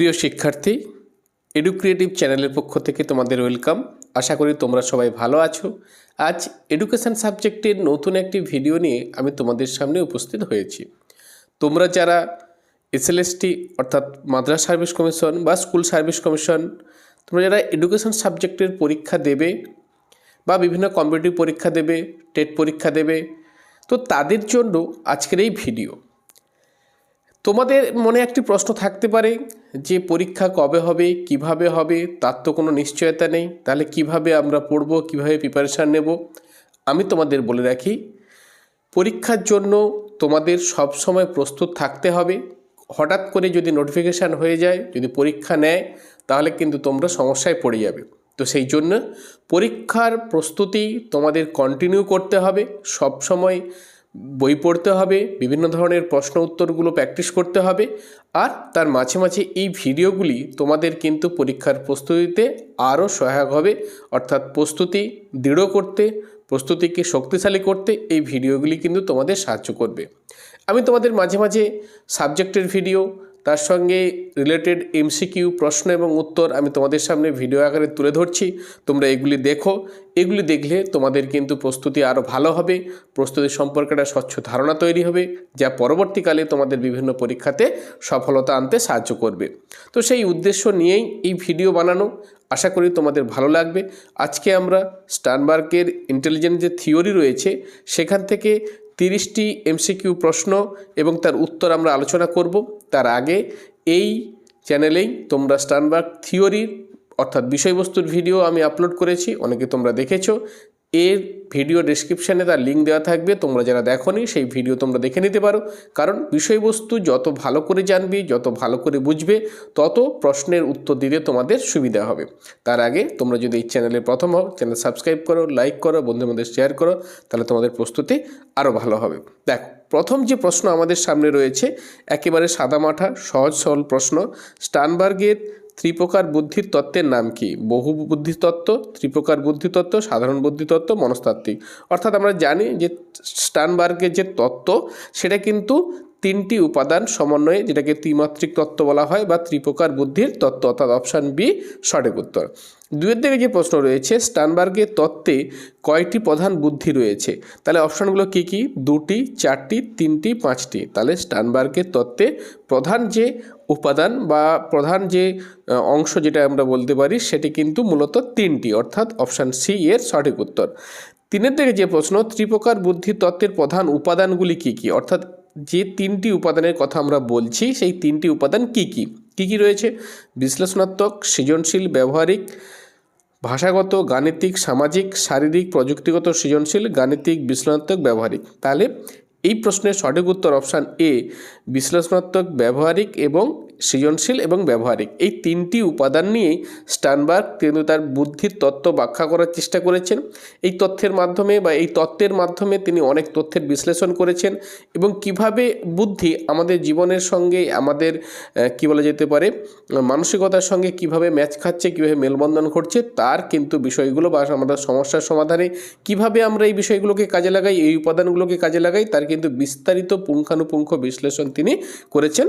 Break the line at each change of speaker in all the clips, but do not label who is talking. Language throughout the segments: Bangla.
প্রিয় শিক্ষার্থী এডু ক্রিয়েটিভ চ্যানেলের পক্ষ থেকে তোমাদের ওয়েলকাম। আশা করি তোমরা সবাই ভালো আছো। আজ এডুকেশন সাবজেক্টের নতুন একটি ভিডিও নিয়ে আমি তোমাদের সামনে উপস্থিত হয়েছি। তোমরা যারা এসএলএসটি অর্থাৎ মাদ্রাস সার্ভিস কমিশন বা স্কুল সার্ভিস কমিশন, তোমরা যারা এডুকেশন সাবজেক্টের পরীক্ষা দেবে বা বিভিন্ন কম্পিটিটিভ পরীক্ষা দেবে, টেট পরীক্ষা দেবে, তো তাদের জন্য আজকের এই ভিডিও। তোমাদের মনে একটি প্রশ্ন থাকতে পারে, যে পরীক্ষা কবে হবে, কীভাবে হবে, তার তো কোনো নিশ্চয়তা নেই, তাহলে কীভাবে আমরা পড়ব, কীভাবে প্রিপারেশান নেব? আমি তোমাদের বলে রাখি, পরীক্ষার জন্য তোমাদের সব সময় প্রস্তুত থাকতে হবে। হঠাৎ করে যদি নোটিফিকেশান হয়ে যায়, যদি পরীক্ষা নেয়, তাহলে কিন্তু তোমরা সমস্যায় পড়ে যাবে। তো সেই জন্য পরীক্ষার প্রস্তুতি তোমাদের কন্টিনিউ করতে হবে। সব সময় বই পড়তে হবে, বিভিন্ন ধরনের প্রশ্ন উত্তরগুলো প্র্যাকটিস করতে হবে আর তার মাঝে মাঝে এই ভিডিওগুলি তোমাদের কিন্তু পরীক্ষার প্রস্তুতিতে আরও সহায়ক হবে। অর্থাৎ প্রস্তুতি দৃঢ় করতে, প্রস্তুতিকে শক্তিশালী করতে এই ভিডিওগুলি কিন্তু তোমাদের সাহায্য করবে। আমি তোমাদের মাঝে মাঝে সাবজেক্টের ভিডিও তার সঙ্গে রিলেটেড এমসিকিউ প্রশ্ন এবং উত্তর আমি তোমাদের সামনে ভিডিও আকারে তুলে ধরছি। তোমরা এগুলি দেখো। এগুলি দেখলে তোমাদের কিন্তু প্রস্তুতি আরও ভালো হবে। প্রস্তুতি সম্পর্কে একটা স্বচ্ছ ধারণা তৈরি হবে, যা পরবর্তীকালে তোমাদের বিভিন্ন পরীক্ষাতে সফলতা আনতে সাহায্য করবে। তো সেই উদ্দেশ্য নিয়েই এই ভিডিও বানানো। আশা করি তোমাদের ভালো লাগবে। আজকে আমরা স্টানবার্গের ইন্টেলিজেন্ট যে থিওরি রয়েছে, সেখান থেকে তিরিশটি এমসিকিউ প্রশ্ন এবং তার উত্তর আমরা আলোচনা করব। তার আগে এই চ্যানেলেই তোমরা স্টানবার্গ থিওরির অর্থাৎ বিষয়বস্তুর ভিডিও আমি আপলোড করেছি, অনেকে তোমরা দেখেছ। এর ভিডিও ডেসক্রিপশানে তার লিঙ্ক দেওয়া থাকবে। তোমরা যারা দেখোনি, সেই ভিডিও তোমরা দেখে নিতে পারো। কারণ বিষয়বস্তু যত ভালো করে জানবে, যত ভালো করে বুঝবে, তত প্রশ্নের উত্তর দিতে তোমাদের সুবিধা হবে। তার আগে তোমরা যদি এই চ্যানেলে প্রথম হও চ্যানেল সাবস্ক্রাইব করো লাইক করো, বন্ধুদের মধ্যে শেয়ার করো, তাহলে তোমাদের প্রস্তুতি আরও ভালো হবে। দেখো, প্রথম যে প্রশ্ন আমাদের সামনে রয়েছে, একেবারে সাদামাঠা সহজ সরল প্রশ্ন। স্টানবার্গের ত্রিপ্রকার বুদ্ধির তত্ত্বের নাম কি? বহু বুদ্ধিতত্ত্ব, ত্রিপ্রকার বুদ্ধিতত্ত্ব, সাধারণ বুদ্ধিতত্ত্ব, মনস্তাত্ত্বিক। অর্থাৎ আমরা জানি যে স্টানবার্গের যে তত্ত্ব, সেটা কিন্তু তিনটি উপাদান সমন্বয়ে যেটাকে ত্রিমাত্রিক তত্ত্ব বলা হয় বা ত্রিপ্রকার বুদ্ধির তত্ত্ব, অর্থাৎ অপশান বি সঠিক উত্তর। দুয়ের দিকে যে প্রশ্ন রয়েছে, স্টানবার্গের তত্ত্বে কয়টি প্রধান বুদ্ধি রয়েছে? তাহলে অপশানগুলো কী কী? দুটি, চারটি, তিনটি, পাঁচটি। তাহলে স্টানবার্গের তত্ত্বে প্রধান যে উপাদান বা প্রধান যে অংশ যেটা আমরা বলতে পারি, সেটি কিন্তু মূলত তিনটি, অর্থাৎ অপশান সি এর সঠিক উত্তর। তিনের দিকে যে প্রশ্ন, ত্রিপ্রকার বুদ্ধি তত্ত্বের প্রধান উপাদানগুলি কী কী? অর্থাৎ যে তিনটি উপাদানের কথা আমরা বলছি, সেই তিনটি উপাদান কী কী? কী কী রয়েছে? বিশ্লেষণাত্মক, সৃজনশীল, ব্যবহারিক, ভাষাগত, গাণিতিক, সামাজিক, শারীরিক, প্রযুক্তিগত সৃজনশীল, গাণিতিক, বিশ্লেষণাত্মক, ব্যবহারিক। তাহলে এই প্রশ্নের সঠিক উত্তর অপশান এ বিশ্লেষণাত্মক ব্যবহারিক এবং সৃজনশীল এবং ব্যবহারিক। এই তিনটি উপাদান নিয়েই স্টানবার্গ কিন্তু তার বুদ্ধির তত্ত্ব ব্যাখ্যা করার চেষ্টা করেছেন। এই তথ্যের মাধ্যমে বা এই তত্ত্বের মাধ্যমে তিনি অনেক তথ্যের বিশ্লেষণ করেছেন এবং কীভাবে বুদ্ধি আমাদের জীবনের সঙ্গে, আমাদের কি বলা যেতে পারে, মানসিকতার সঙ্গে কীভাবে ম্যাচ খাচ্ছে, কীভাবে মেলবন্ধন ঘটছে, তার কিন্তু বিষয়গুলো বা আমাদের সমস্যার সমাধানে কীভাবে আমরা এই বিষয়গুলোকে কাজে লাগাই, এই উপাদানগুলোকে কাজে লাগাই, তার কিন্তু বিস্তারিত পুঙ্খানুপুঙ্খ বিশ্লেষণ তিনি করেছেন।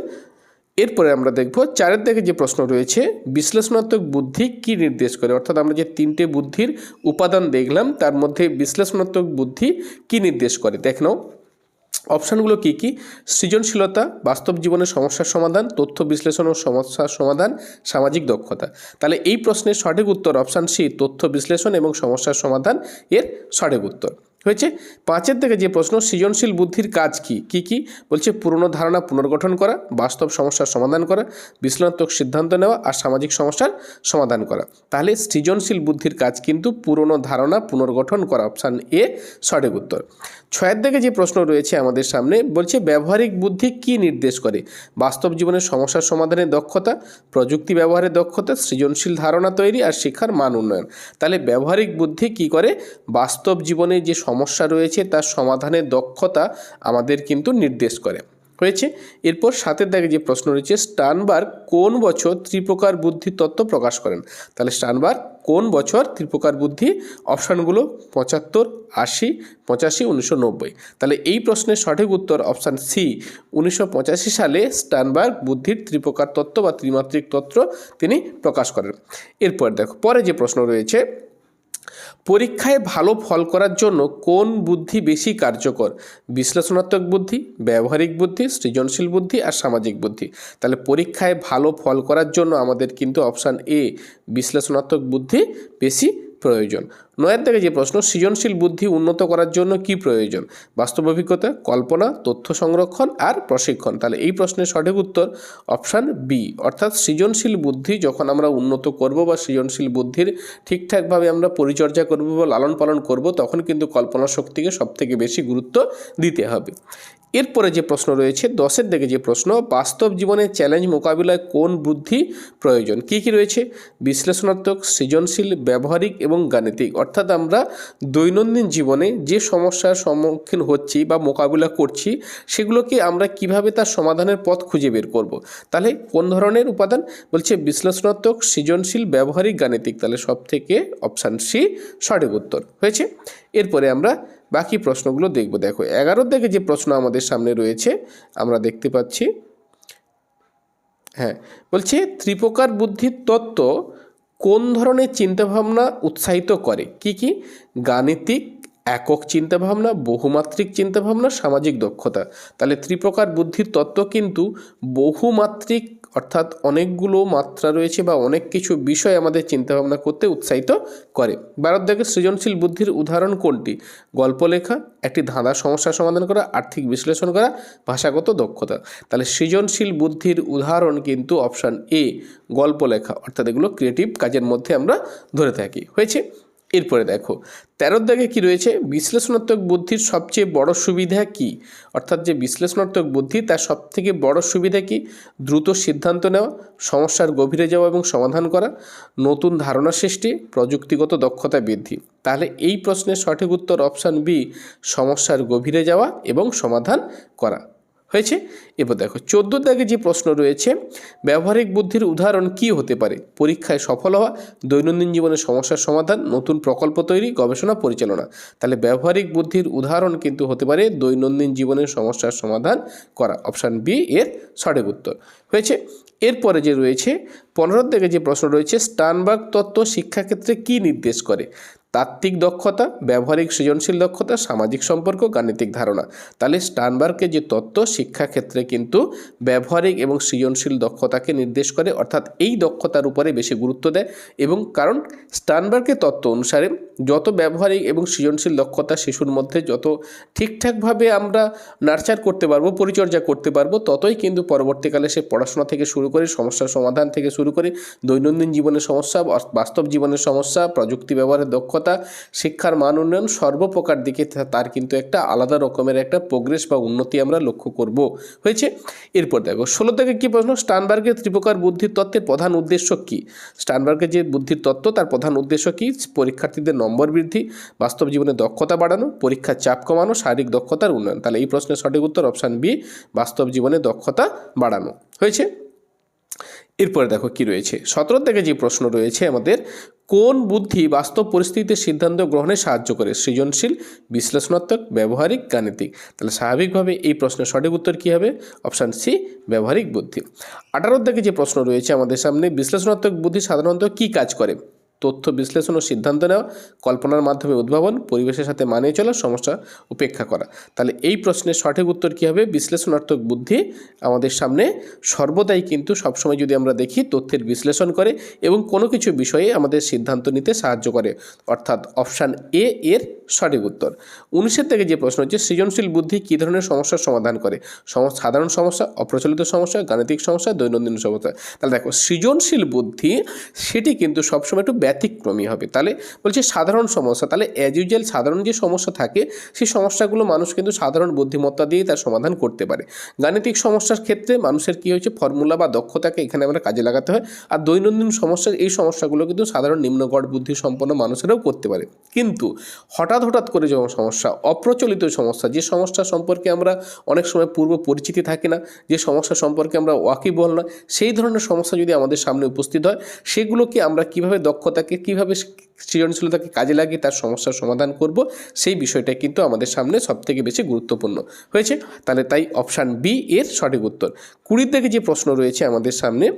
এরপরে আমরা দেখব চারের দিকে যে প্রশ্ন রয়েছে, বিশ্লেষণাত্মক বুদ্ধি কি নির্দেশ করে? অর্থাৎ আমরা যে তিনটে বুদ্ধির উপাদান দেখলাম, তার মধ্যে বিশ্লেষণাত্মক বুদ্ধি কি নির্দেশ করে? দেখ নাও। অপশানগুলো কী কী? সৃজনশীলতা, বাস্তব জীবনের সমস্যার সমাধান, তথ্য বিশ্লেষণ ও সমস্যার সমাধান, সামাজিক দক্ষতা। তাহলে এই প্রশ্নের সঠিক উত্তর অপশান সি, তথ্য বিশ্লেষণ এবং সমস্যার সমাধান এর সঠিক উত্তর। হয়েছে। পাঁচের থেকে যে প্রশ্ন, সৃজনশীল বুদ্ধির কাজ কি? কি কি? বলছে পুরনো ধারণা পুনর্গঠন করা, বাস্তব সমস্যার সমাধান করা, বিশ্লেষণাত্মক সিদ্ধান্ত নেওয়া আর সামাজিক সমস্যার সমাধান করা। তাহলে সৃজনশীল বুদ্ধির কাজ কিন্তু পুরনো ধারণা পুনর্গঠন করা, অপশান এ সঠিক উত্তর। ছয়ের দিকে যে প্রশ্ন রয়েছে আমাদের সামনে, বলছে ব্যবহারিক বুদ্ধি কি নির্দেশ করে? বাস্তব জীবনের সমস্যার সমাধানের দক্ষতা, প্রযুক্তি ব্যবহারের দক্ষতা, সৃজনশীল ধারণা তৈরি আর শিক্ষার মান উন্নয়ন। তাহলে ব্যবহারিক বুদ্ধি কি করে? বাস্তব জীবনে যে সমস্যা রয়েছে, তার সমাধানের দক্ষতা আমাদের কিন্তু নির্দেশ করে। হয়েছে? এরপর সাতের দাগে যে প্রশ্ন রয়েছে স্টানবার্গ কোন বছর ত্রিপ্রকার বুদ্ধি তত্ত্ব প্রকাশ করেন? তাহলে স্টানবার্গ কোন বছর ত্রিপ্রকার বুদ্ধি? অপশানগুলো পঁচাত্তর, আশি, পঁচাশি, উনিশশো তাহলে এই প্রশ্নের সঠিক উত্তর অপশান সি, উনিশশো পঁচাশি সালে স্টানবার্গ বুদ্ধির ত্রিপ্রকার তত্ত্ব বা ত্রিমাত্রিক তত্ত্ব তিনি প্রকাশ করেন। এরপর দেখো, পরে যে প্রশ্ন রয়েছে পরীক্ষায় ভালো ফল করার জন্য কোন বুদ্ধি বেশি কার্যকর? বিশ্লেষণাত্মক বুদ্ধি, ব্যবহারিক বুদ্ধি, সৃজনশীল বুদ্ধি আর সামাজিক বুদ্ধি। তাহলে পরীক্ষায় ভালো ফল করার জন্য আমাদের কিন্তু অপশান এ, বিশ্লেষণাত্মক বুদ্ধি বেশি প্রয়োজন। নয়ের থেকে যে প্রশ্ন, সৃজনশীল বুদ্ধি উন্নত করার জন্য কি প্রয়োজন? বাস্তব অভিজ্ঞতা, কল্পনা, তথ্য সংরক্ষণ আর প্রশিক্ষণ। তাহলে এই প্রশ্নের সঠিক উত্তর অপশান বি। অর্থাৎ সৃজনশীল বুদ্ধি যখন আমরা উন্নত করব বা সৃজনশীল বুদ্ধির ঠিকঠাকভাবে আমরা পরিচর্যা করব বা লালন পালন করব, তখন কিন্তু কল্পনা শক্তিকে সবথেকে বেশি গুরুত্ব দিতে হবে। এরপরে যে প্রশ্ন রয়েছে, দশের দিকে যে প্রশ্ন, বাস্তব জীবনে চ্যালেঞ্জ মোকাবিলায় কোন বুদ্ধি প্রয়োজন? কি কি রয়েছে? বিশ্লেষণাত্মক, সৃজনশীল, ব্যবহারিক এবং গাণিতিক। আমরা দৈনন্দিন জীবনে যে সমস্যার সম্মুখীন হচ্ছি বা মোকাবিলা করছি, সেগুলোকে আমরা কীভাবে তার সমাধানের পথ খুঁজে বের করব। তাহলে কোন ধরনের উপাদান? বলছে বিশ্লেষণাত্মক, সৃজনশীল, ব্যবহারিক, গাণিতিক। তাহলে সব থেকে অপশান সি সঠিক উত্তর। হয়েছে? এরপরে আমরা বাকি প্রশ্নগুলো দেখব। দেখো এগারোর দিকে যে প্রশ্ন আমাদের সামনে রয়েছে, আমরা দেখতে পাচ্ছি। হ্যাঁ বলছে ত্রিপ্রকার বুদ্ধির তত্ত্ব কোন ধরনের চিন্তাভাবনা উৎসাহিত করে? কি কি? গাণিতিক একক চিন্তাভাবনা, বহুমাত্রিক চিন্তাভাবনা, সামাজিক দক্ষতা। তাহলে ত্রিপ্রকার বুদ্ধির তত্ত্ব কিন্তু বহুমাত্রিক অর্থাৎ অনেকগুলো মাত্রা রয়েছে বা অনেক কিছু বিষয় আমাদের চিন্তাভাবনা করতে উৎসাহিত করে। দেখে সৃজনশীল বুদ্ধির উদাহরণ কোনটি? গল্প লেখা একটি ধাঁধা সমস্যার সমাধান করা, আর্থিক বিশ্লেষণ করা, ভাষাগত দক্ষতা। তাহলে সৃজনশীল বুদ্ধির উদাহরণ কিন্তু অপশান এ গল্প লেখা অর্থাৎ এগুলো ক্রিয়েটিভ কাজের মধ্যে আমরা ধরে থাকি। হয়েছে? এরপরে দেখো, তেরোর দাগে কী রয়েছে? বিশ্লেষণাত্মক বুদ্ধির সবচেয়ে বড় সুবিধা কি? অর্থাৎ যে বিশ্লেষণাত্মক বুদ্ধি, তার সবথেকে বড় সুবিধা কি? দ্রুত সিদ্ধান্ত নেওয়া, সমস্যার গভীরে যাওয়া এবং সমাধান করা, নতুন ধারণা সৃষ্টি, প্রযুক্তিগত দক্ষতা বৃদ্ধি। তাহলে এই প্রশ্নের সঠিক উত্তর অপশান বি সমস্যার গভীরে যাওয়া এবং সমাধান করা। হয়েছে? এবার দেখো, চোদ্দ দাগে যে প্রশ্ন রয়েছে, ব্যবহারিক বুদ্ধির উদাহরণ কি হতে পারে? পরীক্ষায় সফল হওয়া, দৈনন্দিন জীবনের সমস্যার সমাধান, নতুন প্রকল্প তৈরি, গবেষণা, পরিচালনা। তাহলে ব্যবহারিক বুদ্ধির উদাহরণ কিন্তু হতে পারে দৈনন্দিন জীবনের সমস্যার সমাধান করা। অপশান বি এর সঠিক উত্তর। হয়েছে? এরপরে যে রয়েছে, পনেরো থেকে যে প্রশ্ন রয়েছে, স্টানবার্গ তত্ত্ব শিক্ষাক্ষেত্রে কি নির্দেশ করে? তাত্ত্বিক দক্ষতা, ব্যবহারিক সৃজনশীল দক্ষতা, সামাজিক সম্পর্ক, গাণিতিক ধারণা। তাহলে স্টানবার্গের যে তত্ত্ব, শিক্ষাক্ষেত্রে কিন্তু ব্যবহারিক এবং সৃজনশীল দক্ষতাকে নির্দেশ করে, অর্থাৎ এই দক্ষতার উপরে বেশি গুরুত্ব দেয়। এবং কারণ স্টানবার্গের তত্ত্ব অনুসারে যত ব্যবহারিক এবং সৃজনশীল দক্ষতা শিশুর মধ্যে যত ঠিকঠাকভাবে আমরা নার্চার করতে পারব, পরিচর্যা করতে পারব, ততই কিন্তু পরবর্তীকালে সে পড়াশোনা থেকে শুরু করে, সমস্যার সমাধান থেকে শুরু করে, দৈনন্দিন জীবনের সমস্যা, বাস্তব জীবনের সমস্যা, প্রযুক্তি ব্যবহারের দক্ষতা শিক্ষার মান উন্নয়ন সর্বপ্রকার দিকে তার কিন্তু একটা আলাদা রকমের একটা প্রোগ্রেস বা উন্নতি আমরা লক্ষ্য করব। হয়েছে? এরপর দেখো, ষোলো থেকে কী প্রশ্ন, স্টানবার্গের ত্রিপ্রকার বুদ্ধির তত্ত্বের প্রধান উদ্দেশ্য কী? স্টানবার্গের যে বুদ্ধির তত্ত্ব, তার প্রধান উদ্দেশ্য কী? পরীক্ষার্থীদের নম্বর বৃদ্ধি, বাস্তব জীবনে দক্ষতা বাড়ানো, পরীক্ষার চাপ কমানো, শারীরিক দক্ষতার উন্নয়ন। তাহলে এই প্রশ্নের সঠিক উত্তর অপশান বি বাস্তব জীবনে দক্ষতা বাড়ানো। হয়েছে? এরপরে দেখো কি রয়েছে। সতেরো থেকে যে প্রশ্ন রয়েছে আমাদের, কোন বুদ্ধি বাস্তব পরিস্থিতিতে সিদ্ধান্ত গ্রহণে সাহায্য করে? সৃজনশীল, বিশ্লেষণাত্মক, ব্যবহারিক, গাণিতিক। তাহলে স্বাভাবিকভাবে এই প্রশ্নের সঠিক উত্তর কী হবে? অপশান সি, ব্যবহারিক বুদ্ধি। আঠারো থেকে যে প্রশ্ন রয়েছে আমাদের সামনে, বিশ্লেষণাত্মক বুদ্ধি সাধারণত কি কাজ করে? তথ্য বিশ্লেষণ ও সিদ্ধান্ত নেওয়া, কল্পনার মাধ্যমে উদ্ভাবন, পরিবেশের সাথে মানিয়ে চলা সমস্যা উপেক্ষা করা। তাহলে এই প্রশ্নের সঠিক উত্তর কী হবে? বিশ্লেষণাত্মক বুদ্ধি আমাদের সামনে সর্বদাই কিন্তু সবসময় যদি আমরা দেখি তথ্যের বিশ্লেষণ করে এবং কোনো কিছু বিষয়ে আমাদের সিদ্ধান্ত নিতে সাহায্য করে। অর্থাৎ অপশান এ এর সঠিক উত্তর। উনিশের থেকে যে প্রশ্ন হচ্ছে, সৃজনশীল বুদ্ধি কী ধরনের সমস্যার সমাধান করে? সাধারণ সমস্যা, অপ্রচলিত সমস্যা, গাণিতিক সমস্যা, দৈনন্দিন সমস্যা। তাহলে দেখো, সৃজনশীল বুদ্ধি, সেটি কিন্তু সবসময় একটু ব্যতিক্রমী হবে। তাহলে বলছে সাধারণ সমস্যা। তাহলে অ্যাজ ইউজুয়াল সাধারণ যে সমস্যা থাকে, সেই সমস্যাগুলো মানুষ কিন্তু সাধারণ বুদ্ধিমত্তা দিয়ে তার সমাধান করতে পারে। গাণিতিক সমস্যার ক্ষেত্রে মানুষের কী হয়েছে? ফর্মুলা বা দক্ষতাকে এখানে আমরা কাজে লাগাতে হয়। আর দৈনন্দিন সমস্যার এই সমস্যাগুলো কিন্তু সাধারণ নিম্নগড় বুদ্ধি সম্পন্ন মানুষেরাও করতে পারে। কিন্তু হঠাৎ হঠাৎ করে যখন সমস্যা, অপ্রচলিত সমস্যা, যে সমস্যা সম্পর্কে আমরা অনেক সময় পূর্ব পরিচিতি থাকে না, যে সমস্যা সম্পর্কে আমরা ওয়াকিবহল না, সেই ধরনের সমস্যা যদি আমাদের সামনে উপস্থিত হয়, সেগুলোকে আমরা কীভাবে দক্ষতা সৃজনশীলতাকে কীভাবে সৃজনশীলতাকে কাজে লাগিয়ে তার সমস্যার সমাধান করব, সেই বিষয়টা কিন্তু আমাদের সামনে সবথেকে বেশি গুরুত্বপূর্ণ। হয়েছে? তাহলে তাই অপশান বি এর সঠিক উত্তর। কুড়ির থেকে যে প্রশ্ন রয়েছে আমাদের সামনে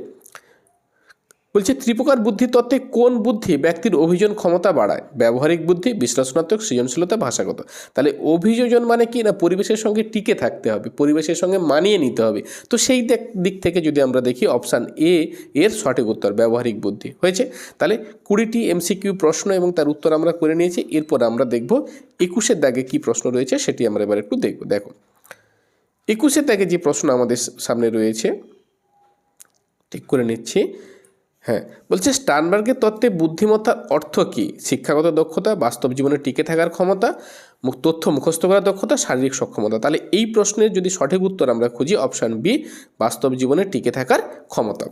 বলছে ত্রিপ্রকার বুদ্ধি তত্ত্বে কোন বুদ্ধি ব্যক্তির অভিযোজন ক্ষমতা বাড়ায়? ব্যবহারিক বুদ্ধি, বিশ্লেষণাত্মক, সৃজনশীলতা, ভাষাগত। তাহলে অভিযোজন মানে কি? না পরিবেশের সঙ্গে টিকে থাকতে হবে, পরিবেশের সঙ্গে মানিয়ে নিতে হবে? তো সেই দিক- থেকে যদি আমরা দেখি, অপশান এ এর সঠিক উত্তর, ব্যবহারিক বুদ্ধি। হয়েছে? তাহলে কুড়িটি এমসিকিউ প্রশ্ন এবং তার উত্তর আমরা করে নিয়েছি, এরপর আমরা দেখব একুশের দাগে কি প্রশ্ন রয়েছে, সেটি আমরা এবার একটু দেখব। দেখো, একুশের দাগে যে প্রশ্ন আমাদের সামনে রয়েছে, ঠিক করে নিচ্ছি। হ্যাঁ বলছে স্টানবার্গের তত্ত্বে বুদ্ধিমত্তার অর্থ কী? শিক্ষাগত দক্ষতা বাস্তব জীবনে টিকে থাকার ক্ষমতা তথ্য মুখস্থ করার দক্ষতা, শারীরিক সক্ষমতা। তাহলে এই প্রশ্নের যদি সঠিক উত্তর আমরা খুঁজি, অপশান বি, বাস্তব জীবনে টিকে থাকার ক্ষমতা।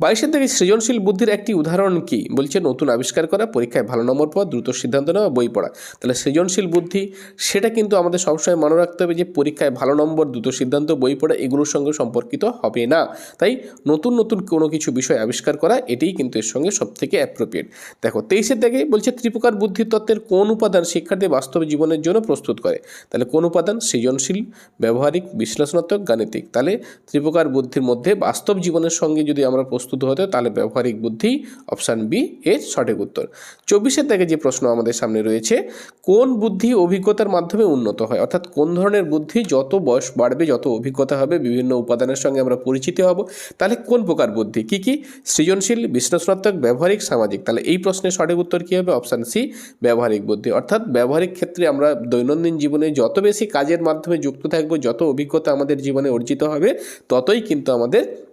বাইশের থেকে সৃজনশীল বুদ্ধির একটি উদাহরণ কি? বলছে নতুন আবিষ্কার করা, পরীক্ষায় ভালো নম্বর পাওয়া, দ্রুত সিদ্ধান্ত নেওয়া, বই পড়া। তাহলে সৃজনশীল বুদ্ধি, সেটা কিন্তু আমাদের সবসময় মনে রাখতে হবে যে পরীক্ষায় ভালো নম্বর, দ্রুত সিদ্ধান্ত, বই পড়া, এগুলোর সঙ্গে সম্পর্কিত হবে না। তাই নতুন নতুন কোনো কিছু বিষয় আবিষ্কার করা, এটাই কিন্তু এর সঙ্গে সবথেকে অ্যাপ্রোপ্রিয়েট দেখো তেইশের থেকে বলছে ত্রিপ্রকার বুদ্ধি তত্ত্বের কোন উপাদান শিক্ষার্থী বাস্তব জীবনের জন্য প্রস্তুত করে। তাহলে কোন উপাদান? সৃজনশীল, ব্যবহারিক, বিশ্লেষণাত্মক, গাণিতিক। তাহলে ত্রিপ্রকার বুদ্ধির মধ্যে বাস্তব জীবনের সঙ্গে যদি আমরা প্রস্তুত হতে, তাহলে ব্যবহারিক বুদ্ধি অপশান বি এর সঠিক উত্তর। চব্বিশের থেকে যে প্রশ্ন আমাদের সামনে রয়েছে, কোন বুদ্ধি অভিজ্ঞতার মাধ্যমে উন্নত হয়? অর্থাৎ কোন ধরনের বুদ্ধি যত বয়স বাড়বে, যত অভিজ্ঞতা হবে, বিভিন্ন উপাদানের সঙ্গে আমরা পরিচিত হব, তাহলে কোন প্রকার বুদ্ধি? কি কি? সৃজনশীল, বিশ্লেষণাত্মক, ব্যবহারিক, সামাজিক। তাহলে এই প্রশ্নের সঠিক উত্তর কী হবে? অপশান সি, ব্যবহারিক বুদ্ধি। অর্থাৎ ব্যবহারিক ক্ষেত্রে আমরা দৈনন্দিন জীবনে যত বেশি কাজের মাধ্যমে যুক্ত থাকব, যত অভিজ্ঞতা আমাদের জীবনে অর্জিত হবে, ততই কিন্তু আমাদের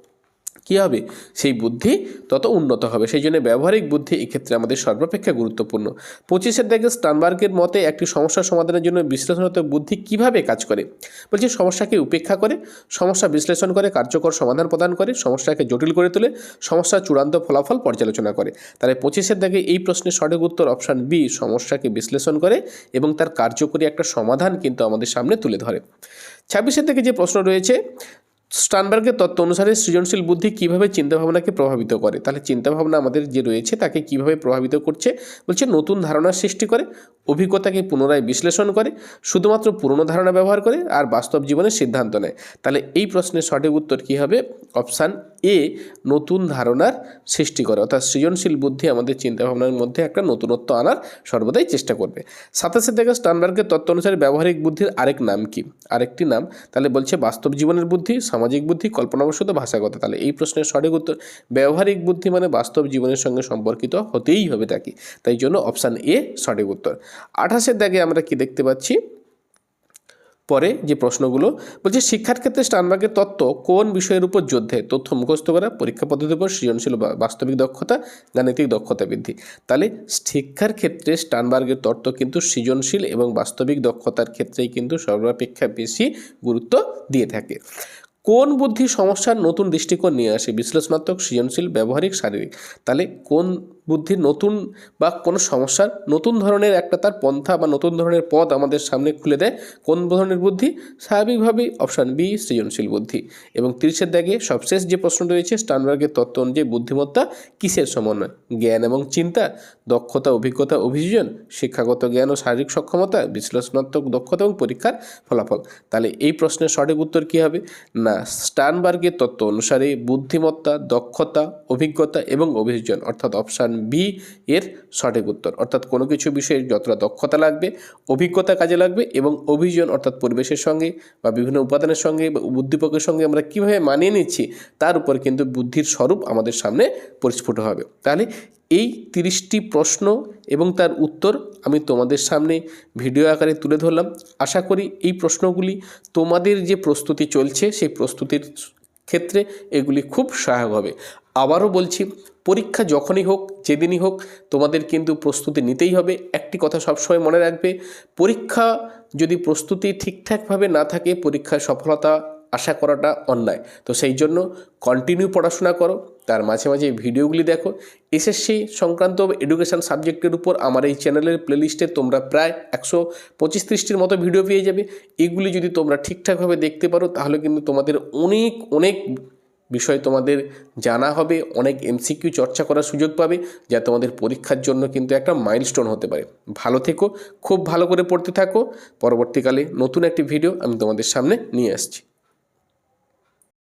কী হবে? সেই বুদ্ধি তত উন্নত হবে। সেই জন্য ব্যবহারিক বুদ্ধি এক্ষেত্রে আমাদের সর্বাপেক্ষা গুরুত্বপূর্ণ। পঁচিশের দিকে স্টানবার্গের মতে একটি সমস্যা সমাধানের জন্য বিশ্লেষণাত্মক বুদ্ধি কীভাবে কাজ করে? বলছে, সমস্যাকে উপেক্ষা করে, সমস্যা বিশ্লেষণ করে, কার্যকর সমাধান প্রদান করে, সমস্যাকে জটিল করে তোলে, সমস্যার চূড়ান্ত ফলাফল পর্যালোচনা করে। তাহলে পঁচিশের দিকে এই প্রশ্নের সঠিক উত্তর অপশান বি, সমস্যাকে বিশ্লেষণ করে এবং তার কার্যকরী একটা সমাধান কিন্তু আমাদের সামনে তুলে ধরে। ছাব্বিশের থেকে যে প্রশ্ন রয়েছে স্টানবার্গের তত্ত্ব অনুসারে সৃজনশীল বুদ্ধি কীভাবে চিন্তাভাবনাকে প্রভাবিত করে? তাহলে চিন্তাভাবনা আমাদের যে রয়েছে, তাকে কীভাবে প্রভাবিত করছে? বলছে, নতুন ধারণা সৃষ্টি করে, অভিজ্ঞতাকে পুনরায় বিশ্লেষণ করে, শুধুমাত্র পুরনো ধারণা ব্যবহার করে, আর বাস্তব জীবনে সিদ্ধান্ত নেয়। তাহলে এই প্রশ্নের সঠিক উত্তর কী হবে? অপশান এ নতুন ধারণার সৃষ্টি করে, অর্থাৎ সৃজনশীল বুদ্ধি আমাদের চিন্তাভাবনার মধ্যে একটা নতুনত্ব আনার সর্বদাই চেষ্টা করবে। সাতাশে থেকে স্টানবার্গের তত্ত্ব অনুসারে ব্যবহারিক বুদ্ধির আরেক নাম কি? আরেকটি নাম তাহলে বলছে বাস্তব জীবনের বুদ্ধি, সামাজিক বুদ্ধি, কল্পনাবশত ভাষাগত। তাহলে এই প্রশ্নের সঠিক উত্তর, ব্যবহারিক বুদ্ধি মানে বাস্তব জীবনের সঙ্গে সম্পর্কিত হতেই হবে তাকে। তাই জন্য অপশান এ সঠিক উত্তর। আঠাশের দাগে আমরা কি দেখতে পাচ্ছি? পরে যে প্রশ্নগুলো, বলছে শিক্ষার ক্ষেত্রে স্টানবার্গের তত্ত্ব কোন বিষয়ের উপর দেয় তথ্য মুখস্থ করা, পরীক্ষা পদ্ধতির উপর সৃজনশীল বাস্তবিক দক্ষতা, গাণিতিক দক্ষতা বৃদ্ধি। তাহলে শিক্ষার ক্ষেত্রে স্টানবার্গের তত্ত্ব কিন্তু সৃজনশীল এবং বাস্তবিক দক্ষতার ক্ষেত্রেই কিন্তু সর্বাপেক্ষা বেশি গুরুত্ব দিয়ে থাকে। কোন বুদ্ধি সমস্যার নতুন দৃষ্টিকোণ নিয়ে আসে? বিশ্লেষণাত্মক, সৃজনশীল, ব্যবহারিক, শারীরিক। তাহলে কোন বুদ্ধির নতুন বা কোনো সমস্যার নতুন ধরনের একটা তার পন্থা বা নতুন ধরনের পথ আমাদের সামনে খুলে দেয়, কোন ধরনের বুদ্ধি? স্বাভাবিকভাবেই অপশান বি, সৃজনশীল বুদ্ধি। এবং তিরিশের দাগে সবশেষ যে প্রশ্ন রয়েছে, স্টানবার্গের তত্ত্ব অনুযায়ী বুদ্ধিমত্তা কিসের সমন্বয়? জ্ঞান এবং চিন্তা, দক্ষতা, অভিজ্ঞতা, অভিযোজন, শিক্ষাগত জ্ঞান ও শারীরিক সক্ষমতা, বিশ্লেষণাত্মক দক্ষতা এবং পরীক্ষার ফলাফল। তাহলে এই প্রশ্নের সঠিক উত্তর কী হবে? না, স্টানবার্গের তত্ত্ব অনুসারে বুদ্ধিমত্তা, দক্ষতা, অভিজ্ঞতা এবং অভিযোজন, অর্থাৎ অপশান বি এর সঠিক উত্তর। অর্থাৎ কোনো কিছু বিষয়ে যতটা দক্ষতা লাগবে, অভিজ্ঞতা কাজে লাগবে এবং অভিযোজন অর্থাৎ পরিবেশের সঙ্গে বা বিভিন্ন উপাদানের সঙ্গে বা উদ্দীপকের সঙ্গে আমরা কীভাবে মানিয়ে নিচ্ছি, তার উপর কিন্তু বুদ্ধির স্বরূপ আমাদের সামনে পরিস্ফুট হবে। তাহলে এই তিরিশটি প্রশ্ন এবং তার উত্তর আমি তোমাদের সামনে ভিডিও আকারে তুলে ধরলাম। আশা করি এই প্রশ্নগুলি তোমাদের যে প্রস্তুতি চলছে, সেই প্রস্তুতির ক্ষেত্রে এগুলি খুব সহায়ক হবে। আবারও বলছি পরীক্ষা যখনই হোক, যেদিনই হোক, তোমাদের কিন্তু প্রস্তুতি নিতেই হবে। একটি কথা সবসময় মনে রাখবে, পরীক্ষা যদি প্রস্তুতি ঠিকঠাকভাবে না থাকে, পরীক্ষার সফলতা আশা করাটা অন্যায়। তো সেই জন্য কন্টিনিউ পড়াশোনা করো, তার মাঝে মাঝে ভিডিওগুলি দেখো। এসএসসি সংক্রান্ত এডুকেশন সাবজেক্টের উপর আমার এই চ্যানেলের প্লেলিস্টে তোমরা প্রায় একশো পঁচিশ ত্রিশটির মতো ভিডিও পেয়ে যাবে। এগুলি যদি তোমরা ঠিকঠাকভাবে দেখতে পারো, তাহলে কিন্তু তোমাদের অনেক অনেক বিষয় তোমাদের জানা হবে, অনেক এমসিকিউ চর্চা করার সুযোগ পাবে, যা তোমাদের পরীক্ষার জন্য কিন্তু একটা মাইলস্টোন হতে পারে। ভালো থেকো, খুব ভালো করে পড়তে থাকো। পরবর্তীকালে নতুন একটি ভিডিও আমি তোমাদের সামনে নিয়ে আসছি।